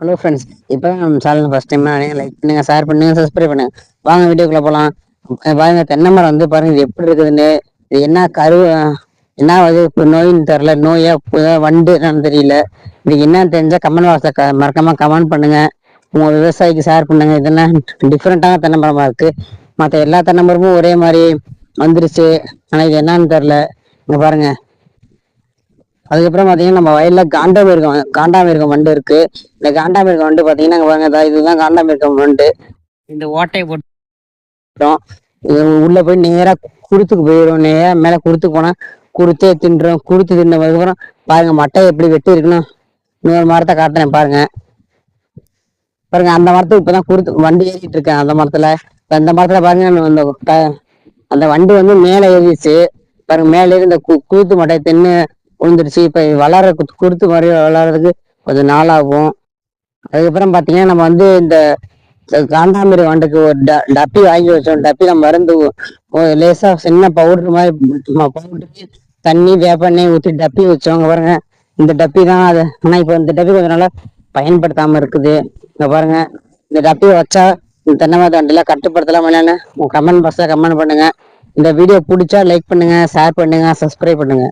Hello friends இப்போ நம்ம channel first time like பண்ணுங்க ஷேர் பண்ணுங்க சப்ஸ்கிரைப் பண்ணுங்க. வாங்க வீடியோக்குள்ளே போகலாம் பாருங்க தென்னை மரம் வந்து பாருங்க இது எப்படி இருக்குதுன்னு இது என்ன கரு என்ன அது இப்போ நோயின்னு தெரில நோயா வண்டு என்னன்னு தெரியல. இதுக்கு என்ன தெரிஞ்சால் கமெண்ட் பாக்ஸில் க மறக்காமல் கமெண்ட் பண்ணுங்க. உங்கள் விவசாயிக்கு ஷேர் பண்ணுங்க. இதெல்லாம் டிஃப்ரெண்ட்டான தென்னை மரமாக இருக்குது மற்ற எல்லா தென்னை மரமும் ஒரே மாதிரி வந்துருச்சு. ஆனால் இது என்னன்னு தெரில இங்கே பாருங்கள் அதுக்கப்புறம் பாத்தீங்கன்னா நம்ம வயல்ல காண்டாமிருகம் காண்டாமிருகம் வண்டு இருக்கு. இந்த காண்டாமிருகம் வண்டு பாத்தீங்கன்னா பாருங்க இதுதான் காண்டாமிருகம் வண்டு. இந்த ஓட்டை போட்டோம். இது உள்ள போய் நேரா குருத்துக்கு போயிடும் நேரா மேல குருத்துக்கு போனா குருத்தே தின்றோம் குருத்து தின்னதுக்கப்புறம் பாருங்க மட்டை எப்படி வெட்டி இருக்குன்னா இன்னொரு மரத்தை காட்டுறேன் பாருங்க. பாருங்க அந்த மரத்துக்கு இப்பதான் குருத்து வண்டி ஏறிட்டு இருக்கேன் அந்த மரத்துல. இப்ப அந்த மரத்துல பாருங்க அந்த அந்த வண்டி வந்து மேல ஏறிச்சு. பாருங்க மேல ஏறி இந்த கு- குருத்து மட்டை தின்னு விழுந்துருச்சு இப்ப வளர கு- குருத்து மாதிரி வளர்றதுக்கு கொஞ்சம் நாளாகும். அதுக்கப்புறம் பாத்தீங்கன்னா நம்ம வந்து இந்த காந்தாமிரி வண்டுக்கு ஒரு ட- டப்பி வாங்கி வச்சோம். டப்பில மருந்து லேசாக லேசா சின்ன பவுடர் மாதிரி பவுடர் தண்ணி வேப்பண்ணி ஊற்றி டப்பி வச்சோம். பாருங்க. இந்த டப்பி தான் அது. ஆனா இப்போ இந்த டப்பி கொஞ்சம் நல்லா பயன்படுத்தாம இருக்குது. இங்க பாருங்க. இந்த டப்பி வச்சா இந்த தென்னை மரத்து கட்டுப்படுத்தலாம். என்னன்னு கமெண்ட் பாக்ஸ்ல கமெண்ட் பண்ணுங்க. இந்த வீடியோ பிடிச்சா லைக் பண்ணுங்க ஷேர் பண்ணுங்க சப்ஸ்கிரைப் பண்ணுங்க.